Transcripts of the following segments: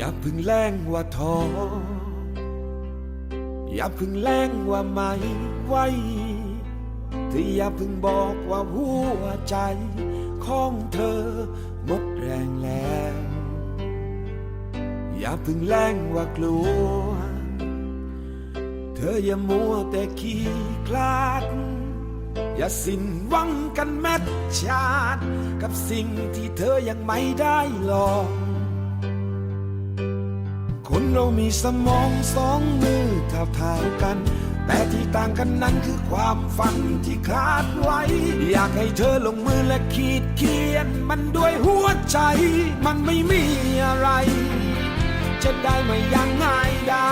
อย่าพึ่งแล้งว่าท้ออย่าพึ่งแล้งว่าไม่ไหวที่อย่าพึ่งบอกว่าหัวใจของเธอหมดแรงแล้ว อย่าพึ่งแล้งว่ากลัว เธออย่ามัวแต่ขี้คลาด อย่าสิ้นหวังกันแม้ชาติ กับสิ่งที่เธอยังไม่ได้ลอง คนเรามีสมองสองมือเท่าเท่ากัน แต่ที่ต่างกันนั้นคือความฝันที่ขาดไว้ อยากให้เธอลงมือและขีดเขียน มันด้วยหัวใจ มันไม่มีอะไร จะได้ไม่ยังง่ายได้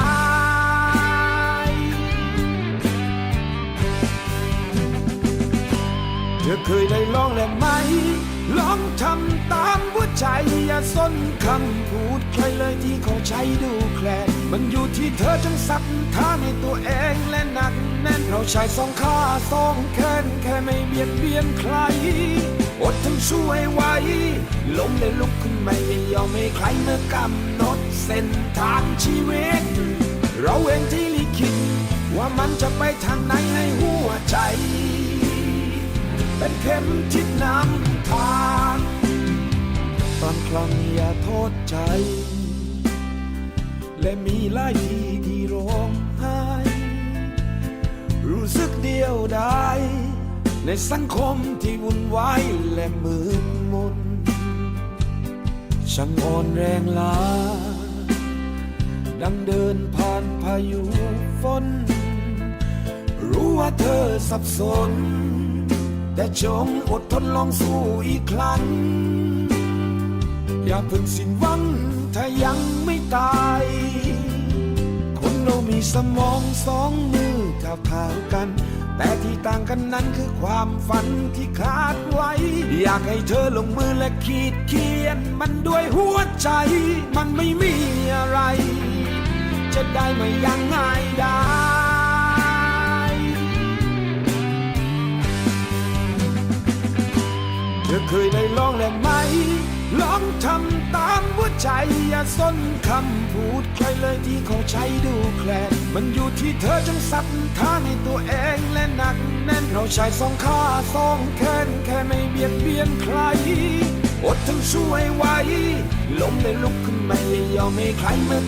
เธอเคยได้ลองแล้วไหม ลองทำตามหัวใจอย่าสนคำพูดใครเลยที่เขาใช้ดูแคลนมันอยู่ที่เธอจงศรัทธาในตัวเองและหนักแน่นเราใช้สองขาสองแขนแค่ไม่เบียดเบียนใคร อดทนช่วยไว้ล้มได้ลุกขึ้นไม่ยอมให้ใครมากำหนดเส้นทางชีวิต เราเองที่ลิขิตว่ามันจะไปทางไหนให้หัวใจ เป็นเข็มทิศนำ ทางตอนคลังอย่าโทษใจ และมีหลายทีที่ร้องไห้รู้สึกเดียวดายในสังคมที่วุ่นวายและมืดมนช่างอ่อนแรงล้า ดังเดินผ่านพายุฝนรู้ว่าเธอสับสน แต่จงอดทนลองสู้อีกครั้ง อย่าเพิ่งสิ้นหวังถ้ายังไม่ตาย คนเรามีสมองสองมือเท่าเท่ากัน แต่ที่ต่างกันนั้นคือความฝันที่ขาดไว้ อยากให้เธอลงมือและขีดเขียน มันด้วยหัวใจ มันไม่มีอะไร จะได้ไม่ยังง่ายได้ อเคยได้ลองแล้วไหม ลองทำตามหัวใจ อย่าสนคำพูดใครเลยที่เขาใช้ดูแคลนมันอยู่ที่เธอจงศรัทธาในตัวเองและหนักแน่นเราใช้สองขาสองแขนแค่ไม่เบียดเบียนใคร อดทนช่วยไว้ล้มได้ลุกขึ้นไม่ยอมให้ใครมา